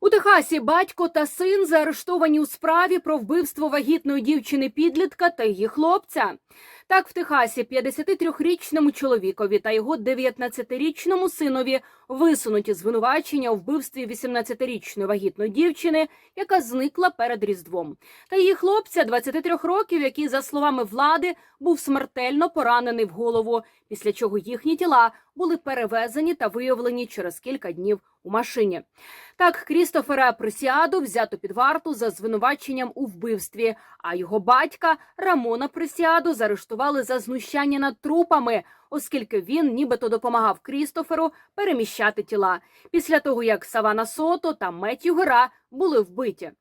У Техасі батько та син заарештовані у справі про вбивство вагітної дівчини підлітка та її хлопця. Так, в Техасі 53-річному чоловікові та його 19-річному синові висунуті звинувачення у вбивстві 18-річної вагітної дівчини, яка зникла перед Різдвом, та її хлопця 23 років, який, за словами влади, був смертельно поранений в голову, після чого їхні тіла були перевезені та виявлені через кілька днів у машині. Так, Крістофера Пресіаду взято під варту за звинуваченням у вбивстві, а його батька Рамона Пресіаду заарештували за знущання над трупами, оскільки він нібито допомагав Крістоферу переміщати тіла після того, як Савана Сото та Меттю Гера були вбиті.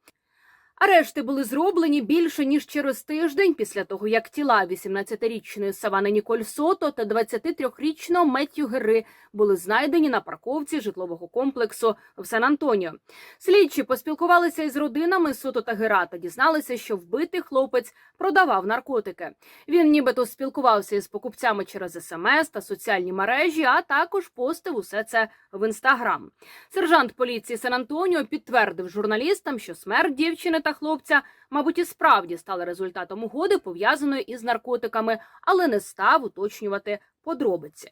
Арешти були зроблені більше ніж через тиждень після того, як тіла 18-річної Савани Ніколь Сото та 23-річного Меттю Гери були знайдені на парковці житлового комплексу в Сан-Антоніо. Слідчі поспілкувалися із родинами Сото та Гера та дізналися, що вбитий хлопець продавав наркотики. Він нібито спілкувався із покупцями через смс та соціальні мережі, а також постив усе це в інстаграм. Сержант поліції Сан-Антоніо підтвердив журналістам, що смерть дівчини та хлопця, мабуть, і справді стала результатом угоди, пов'язаної із наркотиками, але не став уточнювати подробиці.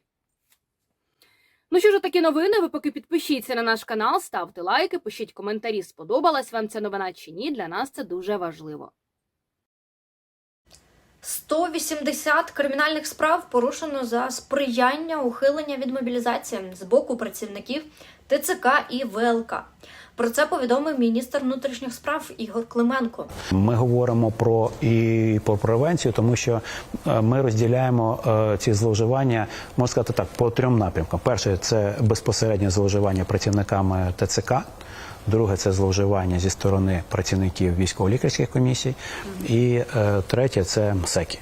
Ну що ж, такі новини. Ви поки підпишіться на наш канал, ставте лайки, пишіть коментарі, сподобалась вам ця новина чи ні. Для нас це дуже важливо. 180 кримінальних справ порушено за сприяння ухилення від мобілізації з боку працівників ТЦК і ВЛК. Про це повідомив міністр внутрішніх справ Ігор Клименко. Ми говоримо про і про превенцію, тому що е, ми розділяємо е, ці зловживання, можна сказати так, по трьом напрямкам. Перше це безпосереднє зловживання працівниками ТЦК. Друге це зловживання зі сторони працівників військово-лікарських комісій, і е, третє це МСЕКи.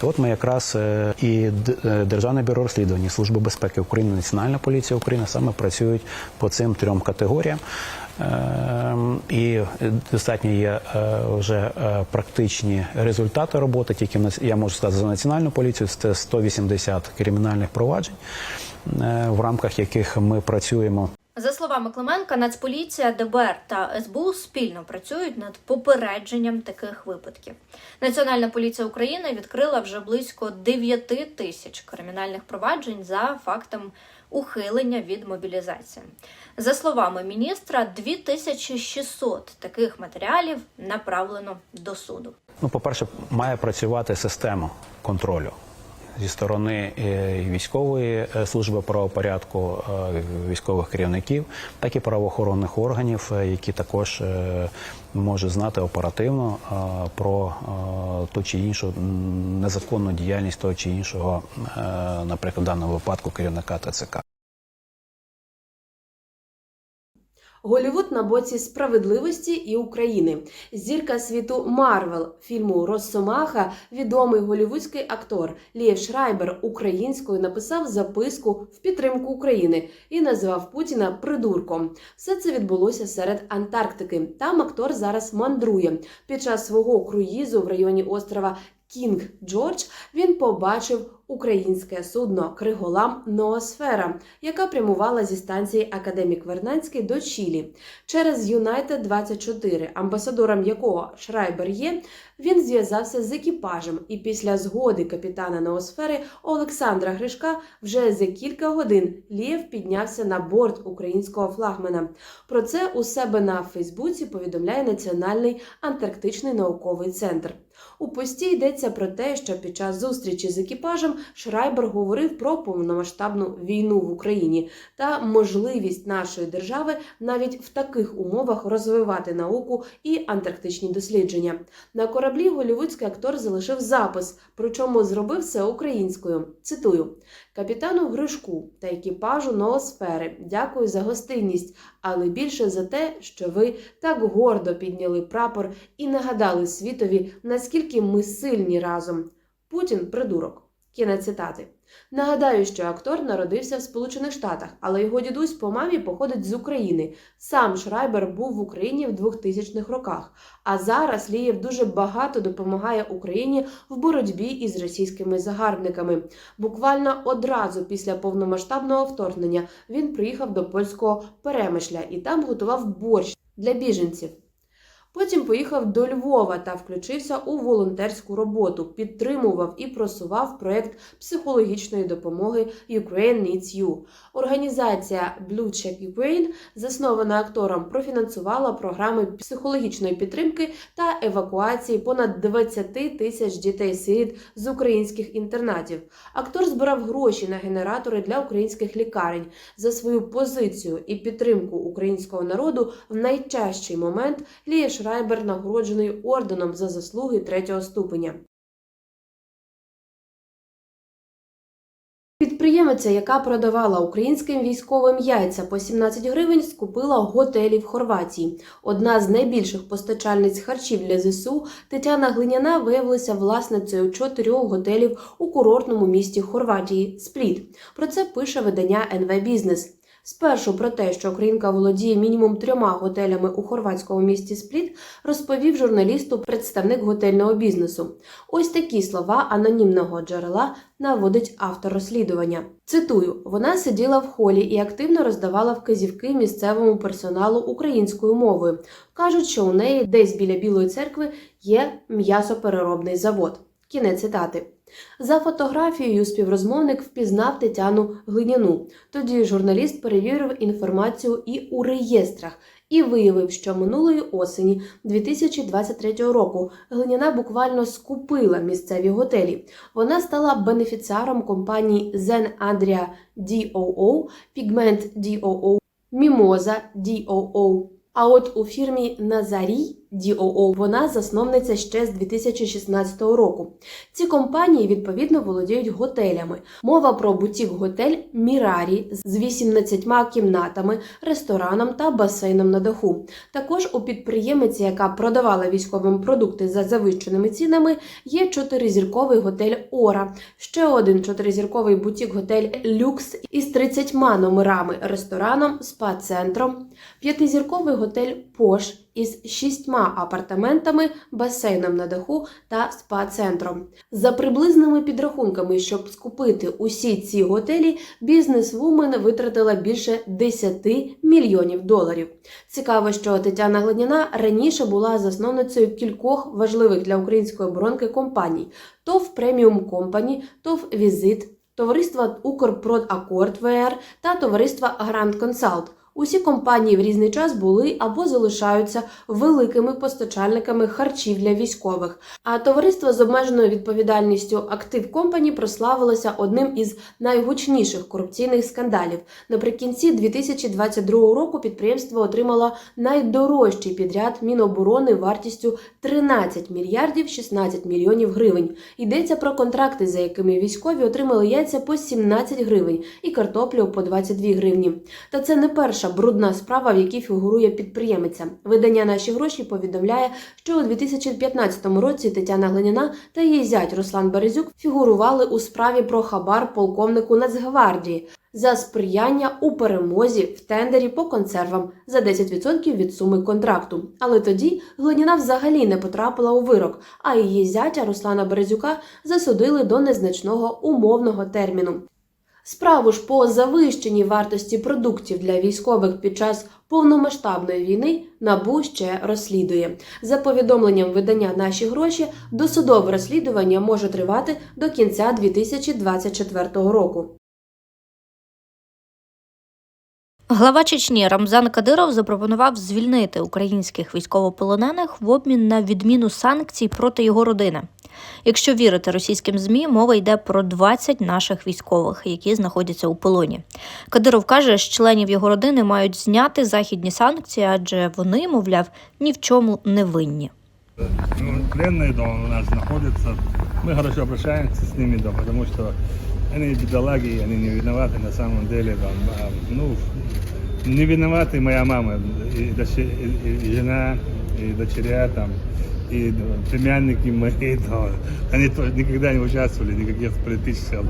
То От ми якраз е, і е, Державне бюро розслідувань, і Служба безпеки України, Національна поліція України саме працюють по цим трьом категоріям. Ем, І достатньо є е, вже практичні результати роботи. Тільки я можу сказати за національну поліцію це 180 кримінальних проваджень, в рамках яких ми працюємо. За словами Клименка, Нацполіція, ДБР та СБУ спільно працюють над попередженням таких випадків. Національна поліція України відкрила вже близько 9 тисяч кримінальних проваджень за фактом ухилення від мобілізації. За словами міністра, 2600 таких матеріалів направлено до суду. Ну, по-перше, має працювати система контролю зі сторони е, військової е, служби правопорядку, е, військових керівників, так і правоохоронних органів, які також можуть знати оперативно про ту чи іншу незаконну діяльність того чи іншого, наприклад, в даному випадку керівника ТЦК. Голівуд на боці справедливості і України. Зірка світу Марвел фільму Росомаха, відомий голівудський актор Лєв Шрайбер українською написав записку в підтримку України і назвав Путіна придурком. Все це відбулося серед Антарктики. Там актор зараз мандрує. Під час свого круїзу в районі острова Кінг Джордж він побачив українське судно Криголам Ноосфера, яка прямувала зі станції Академік Вернанський до Чилі. Через Юнайтед 24, амбасадором якого Шрайбер є, він зв'язався з екіпажем, і після згоди капітана Ноосфери Олександра Гришка вже за кілька годин Лєв піднявся на борт українського флагмана. Про це у себе на Фейсбуці повідомляє Національний антарктичний науковий центр. У пості йдеться про те, що під час зустрічі з екіпажем Шрайбер говорив про повномасштабну війну в Україні та можливість нашої держави навіть в таких умовах розвивати науку і антарктичні дослідження. На кораблі голівудський актор залишив запис, причому зробив це українською. Цитую: капітану Гришку та екіпажу Ноосфери. Дякую за гостинність, але більше за те, що ви так гордо підняли прапор і нагадали світові, наскільки ми сильні разом. Путін придурок. Кінець цитати. Нагадаю, що актор народився в Сполучених Штатах, але його дідусь по мамі походить з України. Сам Шрайбер був в Україні в 2000-х роках. А зараз Лієв дуже багато допомагає Україні в боротьбі із російськими загарбниками. Буквально одразу після повномасштабного вторгнення він приїхав до польського перемишля і там готував борщ для біженців. Потім поїхав до Львова та включився у волонтерську роботу, підтримував і просував проект психологічної допомоги Ukraine Needs You. Організація Blue Check Ukraine, заснована актором, профінансувала програми психологічної підтримки та евакуації понад 20 тисяч дітей-сиріт з українських інтернатів. Актор збирав гроші на генератори для українських лікарень за свою позицію і підтримку українського народу в найтяжчий момент Лія Шрайбер нагороджений орденом за заслуги третього ступеня. Підприємиця, яка продавала українським військовим яйця по 17 гривень, скупила готелі в Хорватії. Одна з найбільших постачальниць харчів для ЗСУ Тетяна Глиняна виявилася власницею чотирьох готелів у курортному місті Хорватії Спліт. Про це пише видання НВ Бізнес. Спершу про те, що українка володіє мінімум трьома готелями у хорватському місті Спліт, розповів журналісту представник готельного бізнесу. Ось такі слова анонімного джерела наводить автор розслідування. Цитую: вона сиділа в холі і активно роздавала вказівки місцевому персоналу українською мовою. кажуть, що у неї десь біля Білої церкви є м'ясопереробний завод. Кінець цитати. За фотографією співрозмовник впізнав Тетяну Глиняну. Тоді журналіст перевірив інформацію і у реєстрах і виявив, що минулої осені 2023 року Глиняна буквально скупила місцеві готелі. Вона стала бенефіціаром компаній Zen Adria DOO, Pigment DOO, Mimosa DOO. А от у фірмі Назарій DOO вона засновниця ще з 2016 року. Ці компанії відповідно володіють готелями. Мова про бутік-готель Мірарі з 18 кімнатами, рестораном та басейном на даху. Також у підприємиці, яка продавала військовим продукти за завищеними цінами, є чотиризірковий готель Ора, ще один чотиризірковий бутік-готель Люкс із 30 номерами, рестораном, спа-центром, п'ятизірковий готель Пош із шістьма апартаментами, басейном на даху та спа-центром. За приблизними підрахунками, щоб скупити усі ці готелі, бізнес-вумен витратила більше 10 мільйонів доларів. Цікаво, що Тетяна Гладняна раніше була засновницею кількох важливих для української оборонки компаній: ТОВ Преміум Компані, ТОВ Візит, товариства Укрпродакорд ВР та товариства Гранд Консалт. Усі компанії в різний час були або залишаються великими постачальниками харчів для військових. А товариство з обмеженою відповідальністю Актив Компані прославилося одним із найгучніших корупційних скандалів. Наприкінці 2022 року підприємство отримало найдорожчий підряд Міноборони вартістю 13 мільярдів 16 мільйонів гривень. Йдеться про контракти, за якими військові отримали яйця по 17 гривень і картоплю по 22 гривні. Та це не перша брудна справа, в якій фігурує підприємиця. Видання наші гроші повідомляє, що у 2015 році Тетяна Глиняна та її зять Руслан Березюк фігурували у справі про хабар полковнику Нацгвардії за сприяння у перемозі в тендері по консервам за 10% від суми контракту. Але тоді Глиняна взагалі не потрапила у вирок, а її зятя Руслана Березюка засудили до незначного умовного терміну. Справу ж по завищеній вартості продуктів для військових під час повномасштабної війни НАБУ ще розслідує. За повідомленням видання наші гроші, досудове розслідування може тривати до кінця 2024 року. Глава Чечні Рамзан Кадиров запропонував звільнити українських військовополонених в обмін на відміну санкцій проти його родини. Якщо вірити російським змі, мова йде про 20 наших військових, які знаходяться у полоні. Кадиров каже, що членів його родини мають зняти західні санкції, адже вони, мовляв, ні в чому не винні. Ну, пленные дома нас находятся. Мы хорошо обращаемся с ними, потому что они бедолаги, они не виноваты на самом деле. Там, ну, не виноваты моя мама, и, и- и- жена, и дочеря там, и племянники мои, да, они то- никогда не участвовали в никаких политических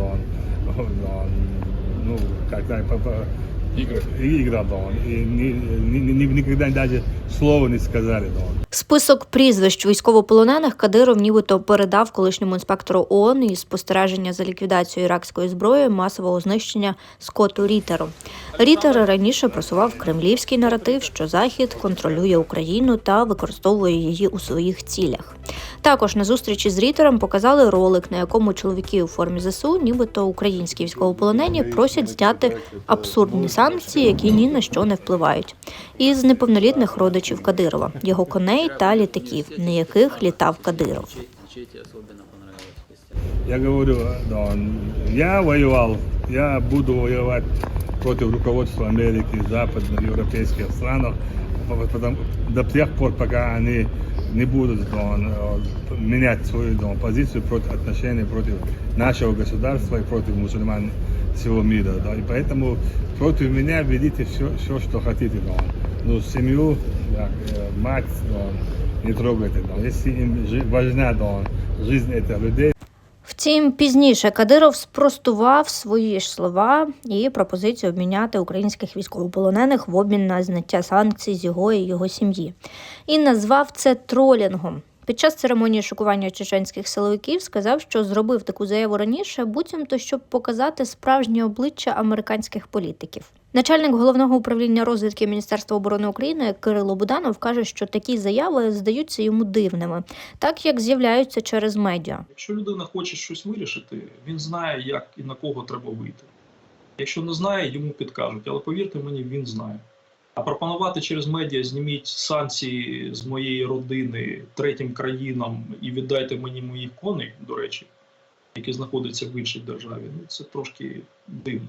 Но, но, ну, когда игра, да, и ни- ни- ни- никогда даже слова не сказали, да. Список прізвищ військовополонених Кадиров нібито передав колишньому інспектору ООН із спостереження за ліквідацією іракської зброї масового знищення Скотту Рітеру. Рітер раніше просував кремлівський наратив, що Захід контролює Україну та використовує її у своїх цілях. Також на зустрічі з Рітером показали ролик, на якому чоловіки у формі ЗСУ, нібито українські військовополонені, просять зняти абсурдні санкції, які ні на що не впливають. Із неповнолітних родичів Кадирова, його коней та літаків, на яких літав Кадиров. Я говорю, да, я воевал, я буду воевать против руководства Америки, западноевропейских стран, потому- до тех пор, пока они не будут да, менять свою да, позицию против отношений против нашего государства и против мусульман всего мира. Да. И поэтому против меня ведите все, все что хотите. Да. Ну, семью, да, э, мать, да, не трогайте. Да. Если им жи- важна да, жизнь этих людей, Втім, пізніше Кадиров спростував свої ж слова і пропозицію обміняти українських військовополонених в обмін на зняття санкцій з його і його сім'ї, і назвав це тролінгом. Під час церемонії шокування чеченських силовиків сказав, що зробив таку заяву раніше, буцімто щоб показати справжнє обличчя американських політиків. Начальник головного управління розвідки Міністерства оборони України Кирило Буданов каже, що такі заяви здаються йому дивними, так як з'являються через медіа. Якщо людина хоче щось вирішити, він знає, як і на кого треба вийти. Якщо не знає, йому підкажуть. Але повірте мені, він знає. А пропонувати через медіа зніміть санкції з моєї родини третім країнам і віддайте мені моїх коней, до речі, які знаходяться в іншій державі. Ну це трошки дивно.